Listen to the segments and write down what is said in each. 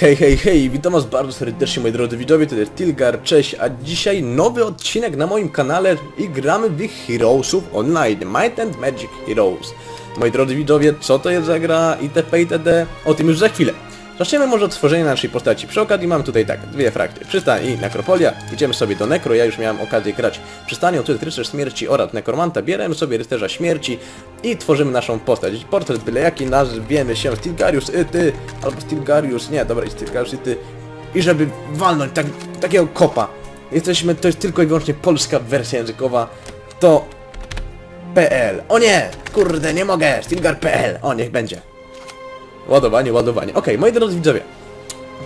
Hej, hej, hej, witam was bardzo serdecznie moi drodzy widzowie, to jest Tilgar, cześć, a dzisiaj nowy odcinek na moim kanale i gramy w Heroesów Online, Might and Magic Heroes. Moi drodzy widzowie, co to jest za gra, itp, itd, o tym już za chwilę. Zaczniemy może od stworzenia naszej postaci. Przy okazji mamy tutaj tak, dwie frakty. Przystań i nekropolia. Idziemy sobie do nekro, ja już miałem okazję grać przystanią, tu jest rycerz śmierci oraz nekromanta. Bierzemy sobie rycerza śmierci i tworzymy naszą postać. Portret byle jaki nazwiemy się Stilgarius i ty, albo Stilgarius, nie, dobra, Stilgarius i ty. I żeby walnąć tak, takiego kopa. Jesteśmy, to jest tylko i wyłącznie polska wersja językowa. To... PL. O nie! Kurde, nie mogę! Stilgar.pl. O, niech będzie. Ładowanie, ładowanie. Okej, moi drodzy widzowie.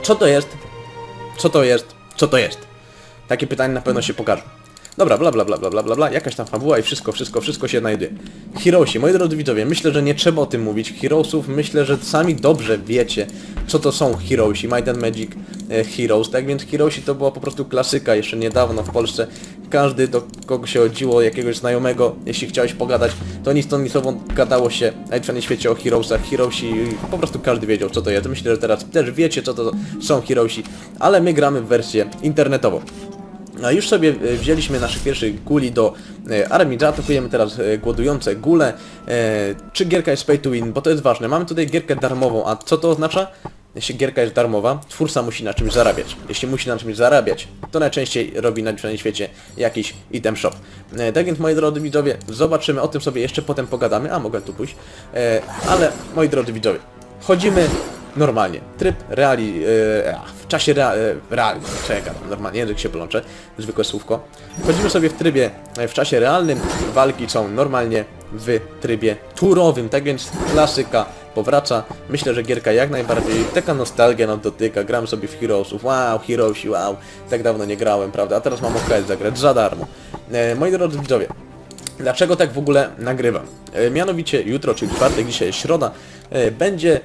Co to jest? Co to jest? Co to jest? Takie pytania na pewno się pokażą. Dobra, bla bla bla bla bla bla bla, jakaś tam fabuła i wszystko, wszystko, wszystko się znajduje. Heroesi, moi drodzy widzowie, myślę, że nie trzeba o tym mówić. Heroesów, myślę, że sami dobrze wiecie, co to są Heroesi, Might and Magic e, Heroes, tak więc Heroesi to była po prostu klasyka jeszcze niedawno w Polsce. Każdy, do kogo się chodziło, jakiegoś znajomego, jeśli chciałeś pogadać, to nic to nic słową gadało się najpierw świecie o Heroesach. Heroesi, po prostu każdy wiedział, co to jest. Myślę, że teraz też wiecie, co to są Heroesi, ale my gramy w wersję internetową. No już sobie e, wzięliśmy naszych pierwszych guli do e, armii, zaatakujemy teraz e, głodujące gule. Czy gierka jest pay to win? Bo to jest ważne. Mamy tutaj gierkę darmową, a co to oznacza? Jeśli gierka jest darmowa, twórca musi na czymś zarabiać. Jeśli musi na czymś zarabiać, to najczęściej robi na świecie jakiś item shop. Tak więc moi drodzy widzowie, zobaczymy, o tym sobie jeszcze potem pogadamy. A, mogę tu pójść. Ale moi drodzy widzowie, chodzimy normalnie. Tryb reali... E, w czasie rea, e, reali... Czekam, normalnie, język się plącze, zwykłe słówko. Chodzimy sobie w trybie e, w czasie realnym, walki są normalnie w trybie turowym, tak więc klasyka powraca. Myślę, że gierka jak najbardziej, taka nostalgia nam dotyka, gram sobie w Heroesów, wow, Heroesi, wow, tak dawno nie grałem, prawda, a teraz mam okazję zagrać za darmo. E, moi drodzy widzowie, Dlaczego tak w ogóle nagrywam? E, mianowicie jutro, czyli czwartek, dzisiaj jest środa, e, będzie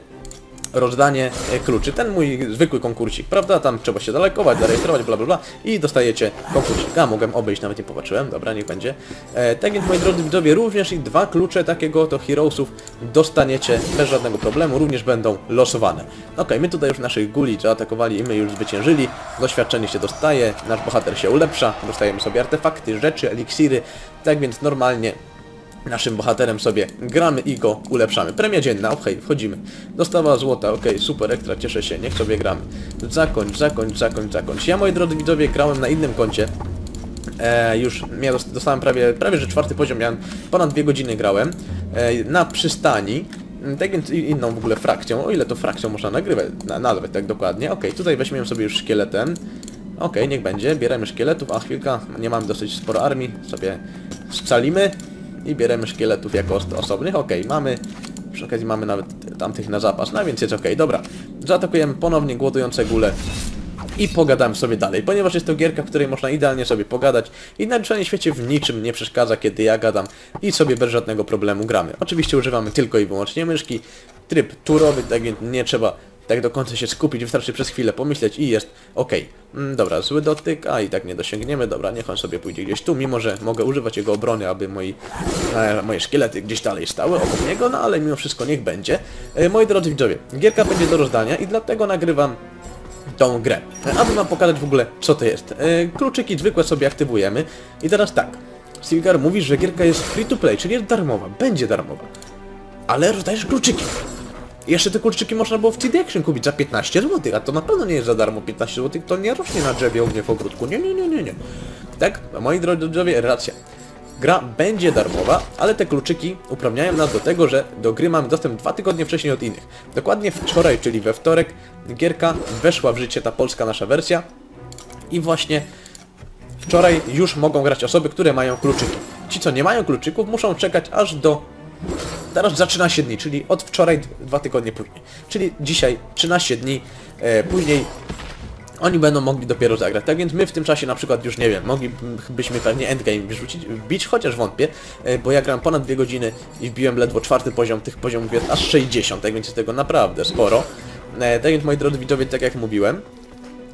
rozdanie e, kluczy. Ten mój zwykły konkursik, prawda? Tam trzeba się zalekować, zarejestrować, bla bla bla i dostajecie konkursik. A mogłem obejść, nawet nie popatrzyłem, dobra, niech będzie. E, tak więc moi drodzy widzowie, również i dwa klucze takiego to Heroesów dostaniecie bez żadnego problemu, również będą losowane. Ok, my tutaj już naszych guli zaatakowali i my już zwyciężyli. Doświadczenie się dostaje, nasz bohater się ulepsza, dostajemy sobie artefakty, rzeczy, eliksiry, tak więc normalnie naszym bohaterem sobie gramy i go ulepszamy. Premia dzienna, okej, okay, wchodzimy. Dostawa złota, okej, okay, super, ekstra, cieszę się, niech sobie gramy. Zakończ, zakończ, zakończ, zakończ. Ja, moi drodzy widzowie, grałem na innym koncie. E, już ja dostałem prawie, prawie że czwarty poziom, miałem ponad dwie godziny grałem. E, na przystani. Tak więc inną w ogóle frakcją, o ile to frakcją można nagrywać, na, nazwać tak dokładnie. Okej, okay, tutaj weźmiemy sobie już szkieletem. Okej, niech będzie, bieremy szkieletów, a chwilka, nie mamy dosyć sporo armii, sobie scalimy i bierzemy szkieletów jako osobnych. Ok, mamy, przy okazji mamy nawet tamtych na zapas, no więc jest ok, dobra. Zaatakujemy ponownie głodujące góle i pogadamy sobie dalej, ponieważ jest to gierka, w której można idealnie sobie pogadać i na świecie w niczym nie przeszkadza, kiedy ja gadam i sobie bez żadnego problemu gramy. Oczywiście używamy tylko i wyłącznie myszki, tryb turowy, tak więc nie trzeba tak do końca się skupić, wystarczy przez chwilę pomyśleć i jest ok. Mm, dobra, zły dotyk, a i tak nie dosięgniemy, dobra, niech on sobie pójdzie gdzieś tu, mimo że mogę używać jego obrony, aby moi, e, moje szkielety gdzieś dalej stały obok niego, no ale mimo wszystko niech będzie. E, moi drodzy widzowie, gierka będzie do rozdania i dlatego nagrywam tą grę, e, aby wam pokazać w ogóle co to jest. E, kluczyki zwykłe sobie aktywujemy i teraz tak, Silgar mówi, że gierka jest free to play, czyli jest darmowa, będzie darmowa, ale rozdajesz kluczyki. Jeszcze te kurczyki można było w CD Action kupić za 15 zł, a to na pewno nie jest za darmo 15 zł, to nie rośnie na drzewie u mnie w ogródku. Nie, nie, nie, nie, nie. Tak, moi drodzy widzowie, racja. Gra będzie darmowa, ale te kluczyki uprawniają nas do tego, że do gry mamy dostęp dwa tygodnie wcześniej od innych. Dokładnie wczoraj, czyli we wtorek, gierka weszła w życie, ta polska nasza wersja i właśnie wczoraj już mogą grać osoby, które mają kluczyki. Ci, co nie mają kluczyków, muszą czekać aż do Teraz za 13 dni, czyli od wczoraj dwa tygodnie później. Czyli dzisiaj 13 dni e, później oni będą mogli dopiero zagrać. Tak więc my w tym czasie na przykład już nie wiem, moglibyśmy pewnie endgame wyrzucić, wbić, chociaż wątpię, e, bo ja gram ponad dwie godziny i wbiłem ledwo czwarty poziom, tych poziomów jest aż 60, tak więc jest tego naprawdę sporo. E, tak więc moi drodzy widzowie, tak jak mówiłem,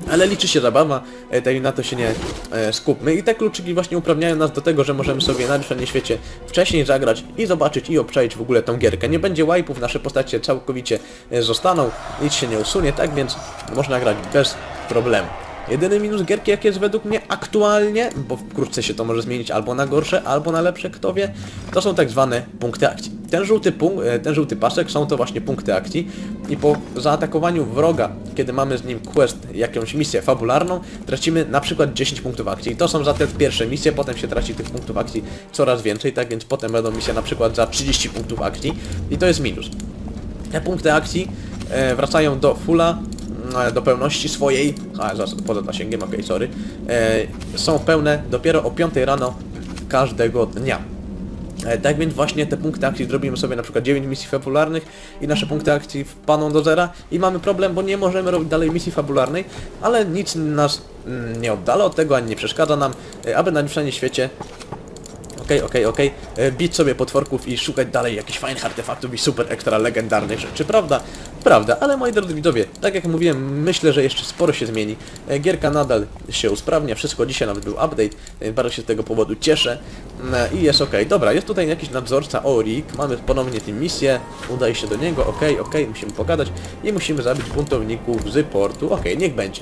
Ale liczy się zabawa, tak na to się nie e, skupmy. I te kluczyki właśnie uprawniają nas do tego, że możemy sobie na na świecie wcześniej zagrać i zobaczyć i obczaić w ogóle tą gierkę. Nie będzie wipe'ów, nasze postacie całkowicie e, zostaną, nic się nie usunie, tak więc można grać bez problemu. Jedyny minus gierki, jaki jest według mnie aktualnie, bo wkrótce się to może zmienić albo na gorsze, albo na lepsze, kto wie, to są tak zwane punkty akcji. Ten żółty, punkt, e, ten żółty pasek są to właśnie punkty akcji i po zaatakowaniu wroga, kiedy mamy z nim quest, jakąś misję fabularną, tracimy na przykład 10 punktów akcji. I to są za te pierwsze misje, potem się traci tych punktów akcji coraz więcej, tak więc potem będą misje na przykład za 30 punktów akcji i to jest minus. Te punkty akcji e, wracają do fulla do pełności swojej, a poza zasięgiem, okej, okay, sorry, e, są pełne dopiero o 5 rano każdego dnia. E, tak więc właśnie te punkty akcji zrobimy sobie na przykład 9 misji fabularnych i nasze punkty akcji wpaną do zera i mamy problem, bo nie możemy robić dalej misji fabularnej, ale nic nas mm, nie oddala od tego, ani nie przeszkadza nam, e, aby na świecie okej, okej, okej, e, bić sobie potworków i szukać dalej jakichś fajnych artefaktów i super ekstra legendarnych rzeczy, prawda? Prawda, ale moi drodzy widzowie, tak jak mówiłem, myślę, że jeszcze sporo się zmieni. E, gierka nadal się usprawnia, wszystko dzisiaj nawet był update, e, bardzo się z tego powodu cieszę. I jest ok. Dobra, jest tutaj jakiś nadzorca Orik, mamy ponownie tę misję, udaje się do niego, ok, ok, musimy pogadać i musimy zabić buntowników z portu, ok, niech będzie.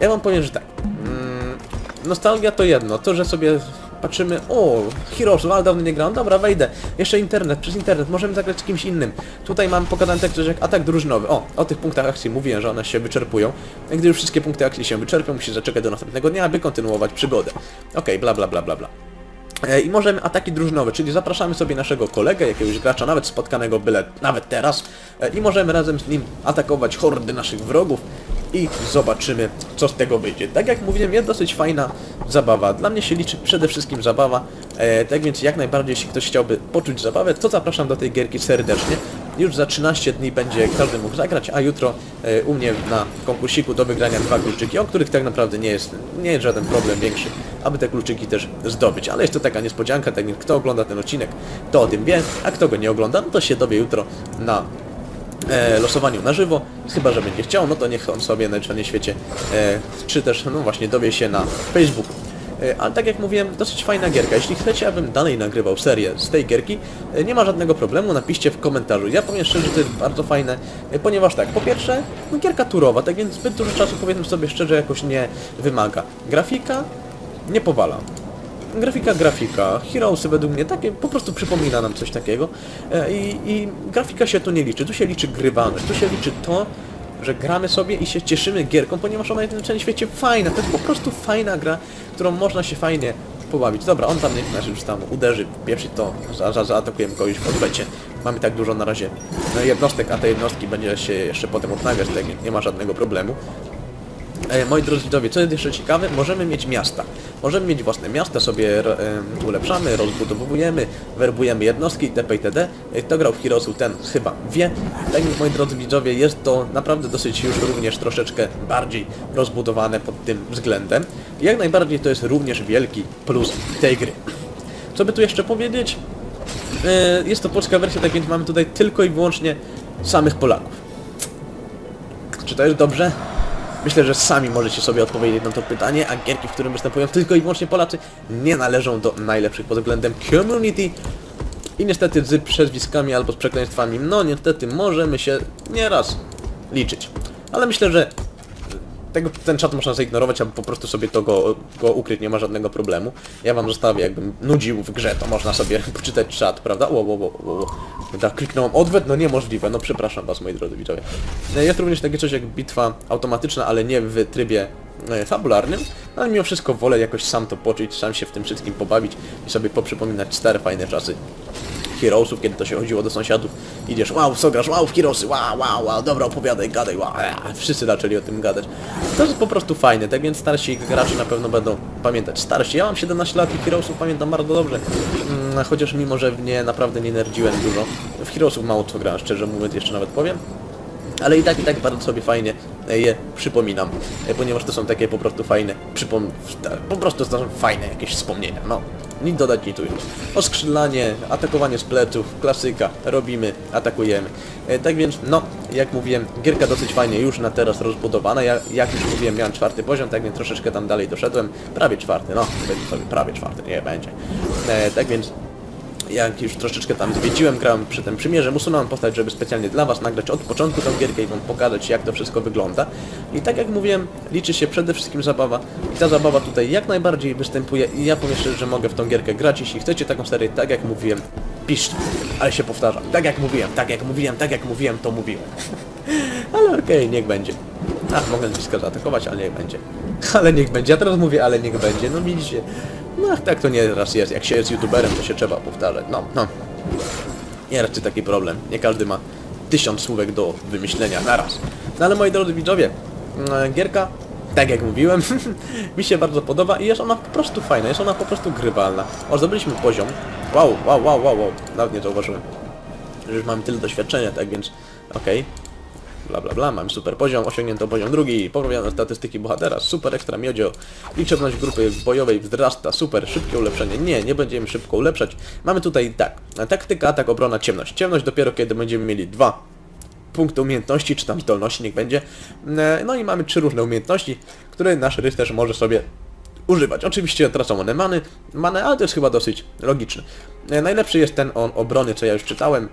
Ja wam powiem, że tak, mm, nostalgia to jedno, to, że sobie Patrzymy, o, Heroes, ale dawno nie grałem, dobra, wejdę. Jeszcze internet, przez internet, możemy zagrać kimś innym. Tutaj mam pokazane tak jak atak drużynowy. O, o tych punktach akcji mówiłem, że one się wyczerpują. Gdy już wszystkie punkty akcji się wyczerpią, musisz zaczekać do następnego dnia, aby kontynuować przygodę. Okej, okay, bla bla bla bla bla. E, I możemy ataki drużynowe, czyli zapraszamy sobie naszego kolegę, jakiegoś gracza, nawet spotkanego byle nawet teraz e, i możemy razem z nim atakować hordy naszych wrogów i zobaczymy, co z tego wyjdzie. Tak jak mówiłem, jest dosyć fajna zabawa. Dla mnie się liczy przede wszystkim zabawa, e, tak więc jak najbardziej, jeśli ktoś chciałby poczuć zabawę, to zapraszam do tej gierki serdecznie. Już za 13 dni będzie każdy mógł zagrać, a jutro e, u mnie na konkursiku do wygrania dwa kluczyki, o których tak naprawdę nie jest, nie jest żaden problem większy, aby te kluczyki też zdobyć. Ale jest to taka niespodzianka, tak więc kto ogląda ten odcinek, to o tym wie, a kto go nie ogląda, no to się dowie jutro na e, losowaniu na żywo. Chyba, że będzie chciał, no to niech on sobie na świecie, e, czy też, no właśnie, dowie się na Facebooku. Ale tak jak mówiłem, dosyć fajna gierka. Jeśli chcecie, abym dalej nagrywał serię z tej gierki, e, nie ma żadnego problemu, napiszcie w komentarzu. Ja powiem szczerze, że to jest bardzo fajne, e, ponieważ tak, po pierwsze, no gierka turowa, tak więc zbyt dużo czasu, powiedzmy sobie szczerze, jakoś nie wymaga. Grafika nie powala grafika, grafika. Heroesy według mnie takie po prostu przypomina nam coś takiego. E, I, I, grafika się tu nie liczy. Tu się liczy grywanie. Tu się liczy to, że gramy sobie i się cieszymy gierką, ponieważ ona jest na całym świecie fajna. To jest po prostu fajna gra, którą można się fajnie pobawić. Dobra, on tam niech już tam uderzy, pierwszy to za, za, zaatakujemy kogoś, podbecie. Mamy tak dużo na razie no, jednostek, a te jednostki będzie się jeszcze potem odnawiać, tak nie ma żadnego problemu. E, moi drodzy widzowie, co jest jeszcze ciekawe, możemy mieć miasta. Możemy mieć własne miasta, sobie e, ulepszamy, rozbudowujemy, werbujemy jednostki itp. itd. E, kto grał w Heroesu, ten chyba wie. Tak więc, moi drodzy widzowie, jest to naprawdę dosyć już również troszeczkę bardziej rozbudowane pod tym względem. Jak najbardziej to jest również wielki plus tej gry. Co by tu jeszcze powiedzieć? E, jest to polska wersja, tak więc mamy tutaj tylko i wyłącznie samych Polaków. Czy to jest dobrze? Myślę, że sami możecie sobie odpowiedzieć na to pytanie, a gierki, w którym występują tylko i wyłącznie Polacy, nie należą do najlepszych pod względem community. I niestety z przezwiskami albo z przekleństwami, no niestety możemy się nieraz liczyć. Ale myślę, że tego, ten czat można zignorować, albo po prostu sobie to go, go ukryć, nie ma żadnego problemu. Ja wam zostawię, jakbym nudził w grze, to można sobie poczytać czat, prawda? O, o, o, o. Tak, kliknąłem odwet, no niemożliwe, no przepraszam was, moi drodzy widzowie. E, jest również takie coś jak bitwa automatyczna, ale nie w trybie e, fabularnym, ale mimo wszystko wolę jakoś sam to poczuć, sam się w tym wszystkim pobawić i sobie poprzypominać stare, fajne czasy Heroesów, kiedy to się chodziło do sąsiadów. Idziesz, wow, co grasz, wow, w Heroesy, wow, wow, wow, dobra, opowiadaj, gadaj, wow. Wszyscy zaczęli o tym gadać. To jest po prostu fajne, tak więc starsi gracze na pewno będą pamiętać. Starsi, ja mam 17 lat i Heroesów pamiętam bardzo dobrze, mm, chociaż mimo, że mnie naprawdę nie nerdziłem dużo. W Heroesów mało co grałem, szczerze mówiąc, jeszcze nawet powiem. Ale i tak, i tak bardzo sobie fajnie je przypominam, ponieważ to są takie po prostu fajne, przypom... po prostu są fajne jakieś wspomnienia, no. Nic dodać, nic ująć. Oskrzydlanie, atakowanie z pleców, klasyka, robimy, atakujemy. E, tak więc, no, jak mówiłem, gierka dosyć fajnie już na teraz rozbudowana. Ja, jak już mówiłem, miałem czwarty poziom, tak więc troszeczkę tam dalej doszedłem. Prawie czwarty, no, powiedzmy sobie, prawie czwarty, nie będzie. E, tak więc jak już troszeczkę tam zwiedziłem, grałem przy tym przymierze, usunąłem postać, żeby specjalnie dla Was nagrać od początku tą gierkę i Wam pokazać, jak to wszystko wygląda. I tak jak mówiłem, liczy się przede wszystkim zabawa. I ta zabawa tutaj jak najbardziej występuje i ja powiem szczerze, że mogę w tą gierkę grać. Jeśli chcecie taką serię, tak jak mówiłem, piszcie. Ale się powtarzam, tak jak mówiłem, tak jak mówiłem, tak jak mówiłem, to mówiłem. ale okej, okay, niech będzie. Ach, mogę blisko zaatakować, ale niech będzie. Ale niech będzie. Ja teraz mówię, ale niech będzie. No widzicie. No tak to nie raz jest. Jak się jest youtuberem, to się trzeba powtarzać. No, no. Nie raczej taki problem. Nie każdy ma tysiąc słówek do wymyślenia naraz. No ale moi drodzy widzowie, mm, gierka, tak jak mówiłem, mi się bardzo podoba i jest ona po prostu fajna, jest ona po prostu grywalna. O, zdobyliśmy poziom. Wow, wow, wow, wow, wow. Nawet nie zauważyłem. Już mamy tyle doświadczenia, tak więc okej. Okay bla bla bla, mamy super poziom, osiągnięto poziom drugi, poprawione statystyki bohatera, super ekstra miodzio, liczebność grupy bojowej wzrasta, super, szybkie ulepszenie, nie, nie będziemy szybko ulepszać. Mamy tutaj tak, taktyka, atak, obrona, ciemność. Ciemność dopiero kiedy będziemy mieli dwa punkty umiejętności, czy tam zdolności, niech będzie. E, no i mamy trzy różne umiejętności, które nasz rycerz może sobie używać. Oczywiście tracą one many, many, ale to jest chyba dosyć logiczne. E, najlepszy jest ten on obrony, co ja już czytałem,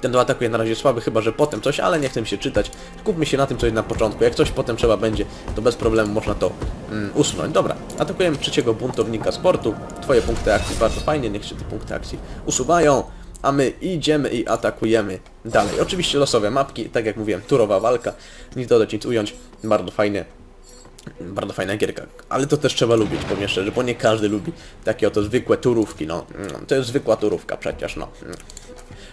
ten do ataku jest na razie słaby, chyba że potem coś, ale nie chcę się czytać. Skupmy się na tym, co jest na początku. Jak coś potem trzeba będzie, to bez problemu można to mm, usunąć. Dobra, atakujemy trzeciego buntownika sportu. Twoje punkty akcji bardzo fajnie, niech się te punkty akcji usuwają. A my idziemy i atakujemy dalej. Oczywiście losowe mapki, tak jak mówiłem, turowa walka. Nic dodać, nic ująć. Bardzo fajnie bardzo fajna gierka, ale to też trzeba lubić, powiem szczerze, bo nie każdy lubi takie oto zwykłe turówki, no. To jest zwykła turówka przecież, no.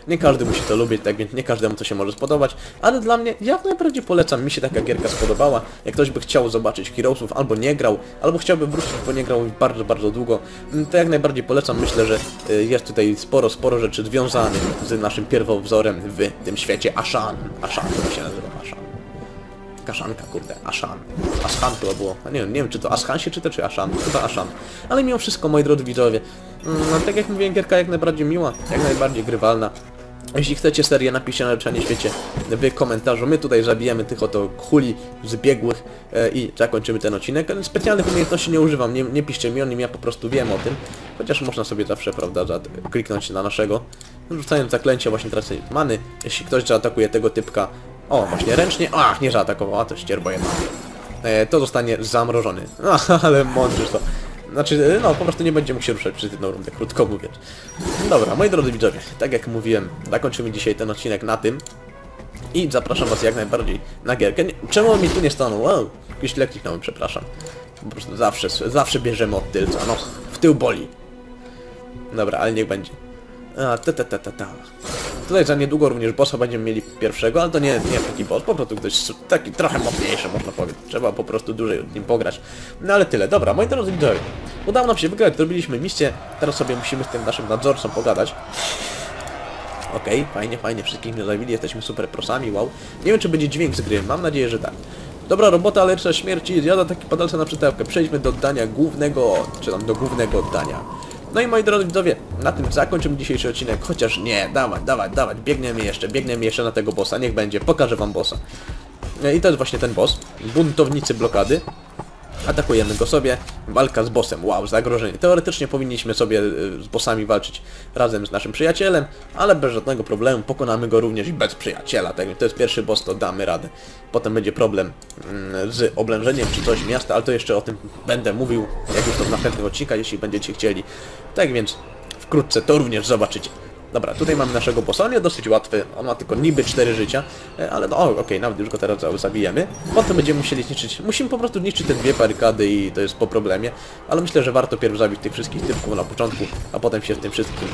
Mm. Nie każdy musi to lubić, tak więc nie każdemu to się może spodobać, ale dla mnie, ja najbardziej polecam, mi się taka gierka spodobała. Jak ktoś by chciał zobaczyć Heroesów, albo nie grał, albo chciałby wrócić, bo nie grał bardzo, bardzo długo, mm, to jak najbardziej polecam. Myślę, że y, jest tutaj sporo, sporo rzeczy związanych z naszym pierwowzorem w tym świecie Ashan. Ashan to się nazywa, Ashan. Kaszanka, kurde, Ashan. Ashan to było. Nie wiem, nie wiem czy to Ashan się czyta, czy Ashan. Chyba Ashan. Ale mimo wszystko, moi drodzy widzowie, no, tak jak mówiłem, gierka jak najbardziej miła, jak najbardziej grywalna. Jeśli chcecie serię, napiszcie na Leczenie Świecie w komentarzu. My tutaj zabijemy tych oto kuli zbiegłych e, i zakończymy ten odcinek. Specjalnych umiejętności nie używam, nie, nie piszcie mi o nim, ja po prostu wiem o tym. Chociaż można sobie zawsze, prawda, kliknąć na naszego. Rzucając zaklęcie właśnie teraz many. Jeśli ktoś zaatakuje tego typka, o, właśnie ręcznie, ach, nie zaatakował, a to ścierbo. E, to zostanie zamrożony. ale mądrze to. Znaczy, no po prostu nie będzie mógł się ruszać przez jedną rundę, krótko mówiąc. Dobra, moi drodzy widzowie, tak jak mówiłem, zakończymy dzisiaj ten odcinek na tym. I zapraszam was jak najbardziej na gierkę. Czemu mi tu nie stanął? Wow, jakiś źle kliknąłem, przepraszam. Po prostu zawsze, zawsze bierzemy od tylca, no, w tył boli. Dobra, ale niech będzie. A, ta ta ta ta ta. Tutaj za niedługo również bossa będziemy mieli pierwszego, ale to nie, nie taki boss, po prostu ktoś taki trochę mocniejszy, można powiedzieć. Trzeba po prostu dłużej nim pograć. No ale tyle. Dobra, moi drodzy widzowie. Udało nam się wygrać, zrobiliśmy misję, teraz sobie musimy z tym naszym nadzorcą pogadać. Okej, okay, fajnie, fajnie, wszystkich mnie zabili, jesteśmy super prosami, wow. Nie wiem, czy będzie dźwięk z gry, mam nadzieję, że tak. Dobra robota, lecz śmierci, zjada taki padalce na przytałkę. Przejdźmy do oddania głównego, czy tam do głównego oddania. No i moi drodzy widzowie, na tym zakończymy dzisiejszy odcinek, chociaż nie, dawać, dawać, dawać, biegniemy jeszcze, biegniemy jeszcze na tego bossa, niech będzie, pokażę wam bossa. No I to jest właśnie ten boss, buntownicy blokady. Atakujemy go sobie, walka z bossem, wow, zagrożenie. Teoretycznie powinniśmy sobie y, z bossami walczyć razem z naszym przyjacielem, ale bez żadnego problemu pokonamy go również bez przyjaciela. Tak to jest pierwszy boss, to damy radę. Potem będzie problem mm, z oblężeniem czy coś miasta, ale to jeszcze o tym będę mówił, jak już to w następnych odcinkach, jeśli będziecie chcieli. Tak więc wkrótce to również zobaczycie. Dobra, tutaj mamy naszego bossa, on jest dosyć łatwy, on ma tylko niby 4 życia, e, ale no okej, okay, nawet już go teraz zabijemy. Potem będziemy musieli zniszczyć, musimy po prostu zniszczyć te dwie barykady i to jest po problemie, ale myślę, że warto pierw zabić tych wszystkich typków na początku, a potem się z tym wszystkim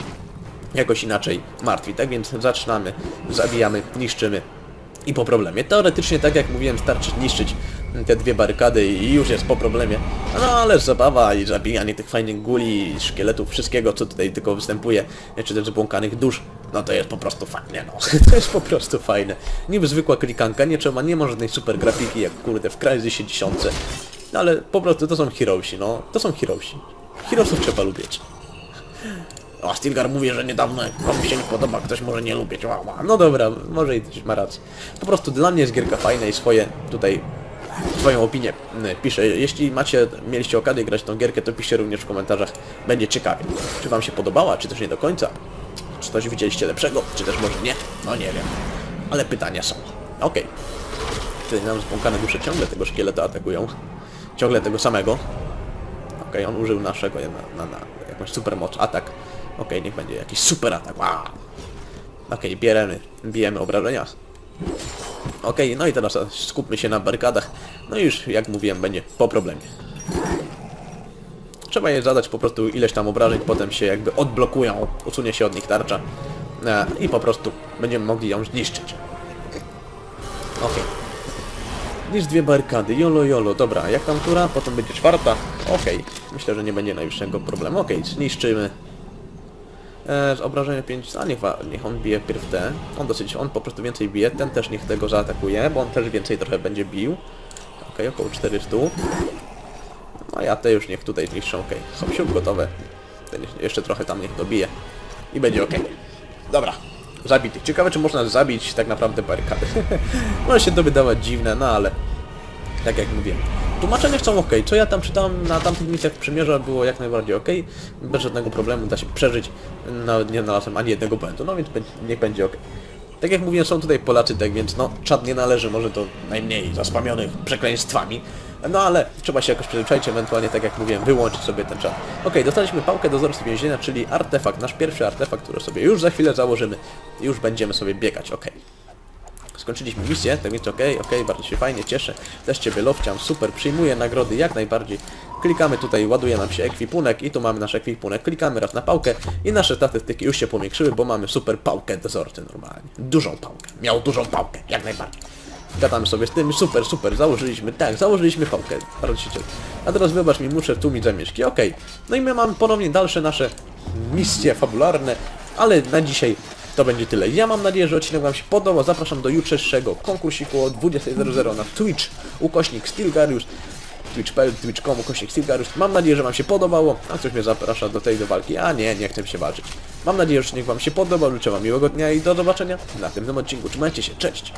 jakoś inaczej martwi. Tak więc zaczynamy, zabijamy, niszczymy i po problemie. Teoretycznie, tak jak mówiłem, starczy niszczyć te dwie barykady i już jest po problemie. No ale zabawa i zabijanie tych fajnych guli, szkieletów, wszystkiego co tutaj tylko występuje, czy też zbłąkanych dusz, no to jest po prostu fajne, no. to jest po prostu fajne. Niby zwykła klikanka, nie trzeba, nie ma żadnej super grafiki jak kurde w Crysisie 1000. No ale po prostu to są heroesi, no. To są heroesi. Heroesów trzeba lubić. O, Stilgar mówi, że niedawno komuś się nie podoba, ktoś może nie lubić. No dobra, może i ma rację. Po prostu dla mnie jest gierka fajna i swoje tutaj swoją opinię mm, piszę. Jeśli macie, mieliście okazję grać tą gierkę, to piszcie również w komentarzach. Będzie ciekawie. Czy wam się podobała, czy też nie do końca? Czy coś widzieliście lepszego, czy też może nie? No nie wiem. Ale pytania są. Okej. Tutaj nam spłąkane dusze ciągle tego szkieleta atakują. Ciągle tego samego. Okej, on użył naszego na, na, na jakąś super moc, atak. Okej, niech będzie jakiś super atak. Wow. Okej, bieremy, bijemy obrażenia. Okej, no i teraz skupmy się na barykadach. No i już, jak mówiłem, będzie po problemie. Trzeba je zadać po prostu ileś tam obrażeń, potem się jakby odblokują, usunie się od nich tarcza e, i po prostu będziemy mogli ją zniszczyć. Okej. Niż dwie barykady, jolo jolo, dobra, jak tam tura, potem będzie czwarta, okej, myślę, że nie będzie najwyższego problemu, okej, zniszczymy. E, z obrażenia 5, a niech, niech on bije pierw te, on dosyć, on po prostu więcej bije, ten też niech tego zaatakuje, bo on też więcej trochę będzie bił. Okej, około 400. No ja te już niech tutaj zniszczą, okej, są sił gotowe, ten jeszcze trochę tam niech dobije i będzie okej. Dobra, zabity. Ciekawe, czy można zabić tak naprawdę barykady. Może się to wydawać dziwne, no ale tak jak mówiłem. Tłumaczenia są ok. Co ja tam czytałem na tamtych misjach Przymierza było jak najbardziej ok. Bez żadnego problemu da się przeżyć. Nawet nie znalazłem ani jednego błędu, no więc niech będzie ok. Tak jak mówiłem, są tutaj Polacy, tak więc no, czad nie należy może do najmniej zaspamionych przekleństwami. No ale trzeba się jakoś przyzwyczaić, ewentualnie tak jak mówiłem, wyłączyć sobie ten czat. Ok, dostaliśmy pałkę dozorcy więzienia, czyli artefakt, nasz pierwszy artefakt, który sobie już za chwilę założymy. Już będziemy sobie biegać, ok. Skończyliśmy misję, tak więc okej, okej, bardzo się fajnie cieszę. Też Ciebie lowciam, super, przyjmuję nagrody jak najbardziej. Klikamy tutaj, ładuje nam się ekwipunek i tu mamy nasz ekwipunek. Klikamy raz na pałkę i nasze statystyki już się powiększyły, bo mamy super pałkę dozorcy normalnie. Dużą pałkę. Miał dużą pałkę, jak najbardziej. Gadamy sobie z tym, super, super, założyliśmy, tak, założyliśmy pałkę, bardzo się cieszę. A teraz wybacz mi, muszę tu mieć zamieszki, okej. No i my mamy ponownie dalsze nasze misje fabularne, ale na dzisiaj to będzie tyle. Ja mam nadzieję, że odcinek Wam się podobał. Zapraszam do jutrzejszego konkursiku o 20.00 na Twitch, ukośnik Stilgarius, twitch.pl, twitch.com, ukośnik Stilgarius. Mam nadzieję, że Wam się podobało, a ktoś mnie zaprasza do tej do walki, a nie, nie chcę się walczyć. Mam nadzieję, że odcinek Wam się podobał, życzę Wam miłego dnia i do zobaczenia w następnym odcinku. Trzymajcie się, cześć!